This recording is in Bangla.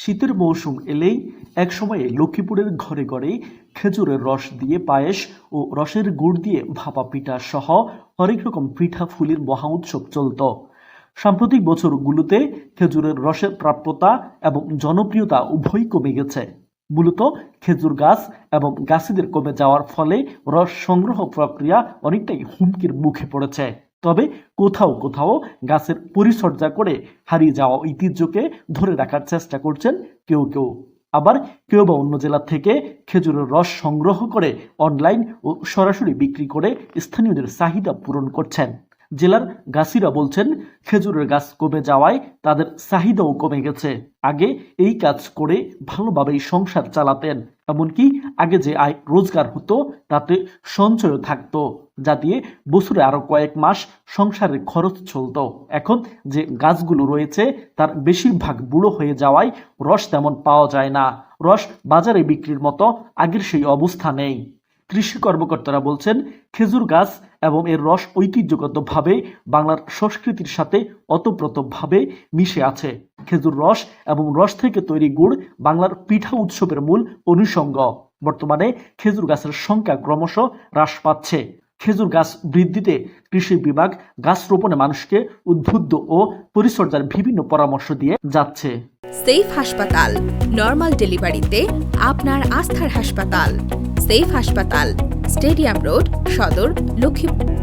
শীতের মৌসুম এলেই একসময়ে লক্ষ্মীপুরের ঘরে ঘরে খেজুরের রস দিয়ে পায়েস ও রসের গুড় দিয়ে ভাপা পিঠা সহ হরেক রকম পিঠা ফুলির মহা উৎসব চলত। সাম্প্রতিক বছরগুলোতে খেজুরের রসের প্রাপ্যতা এবং জনপ্রিয়তা উভয়ই কমে গেছে। মূলত খেজুর গাছ এবং গাছিদের কমে যাওয়ার ফলে রস সংগ্রহ প্রক্রিয়া অনেকটাই হুমকির মুখে পড়েছে। তবে কোথাও কোথাও গাছের পরিচর্যা করে হারিয়ে যাওয়া ঐতিহ্যকে ধরে রাখার চেষ্টা করছেন কেউ কেউ। আবার কেউ বা অন্য জেলা থেকে খেজুরের রস সংগ্রহ করে অনলাইন ও সরাসরি বিক্রি করে স্থানীয়দের চাহিদা পূরণ করছেন। জেলার গাছিরা বলছেন, খেজুরের গাছ কমে যাওয়ায় তাদের চাহিদাও কমে গেছে। আগে এই কাজ করে ভালোভাবেই সংসার চালাতেন। এমনকি আগে যে আয় রোজগার হতো, তাতে সঞ্চয় থাকতো, যা দিয়ে বছরে আরও কয়েক মাস সংসারের খরচ চলতো। এখন যে গাছগুলো রয়েছে, তার বেশিরভাগ বুড়ো হয়ে যাওয়ায় রস তেমন পাওয়া যায় না। রস বাজারে বিক্রির মতো আগের সেই অবস্থা নেই। কৃষি কর্মকর্তারা বলছেন, খেজুর গাছ এবং এর রস ঐতিহ্যগতভাবে বাংলার সংস্কৃতির সাথে অতপ্রতভাবে মিশে আছে। খেজুর রস এবং রস থেকে তৈরি গুড় বাংলার পিঠা উৎসবের মূল অনুষঙ্গ। বর্তমানে খেজুর গাছের সংখ্যা ক্রমশ হ্রাস পাচ্ছে। খেজুর গাছ বৃদ্ধিতে কৃষি বিভাগ গাছ রোপণে মানুষকে উদ্বুদ্ধ ও পরিচর্যার বিভিন্ন পরামর্শ দিয়ে যাচ্ছে। সেফ হাসপাতাল, নর্মাল ডেলিভারিতে আপনার আস্থার হাসপাতাল। সেফ হাসপাতাল স্টেডিয়াম রোড সদর লক্ষ্মীপুর।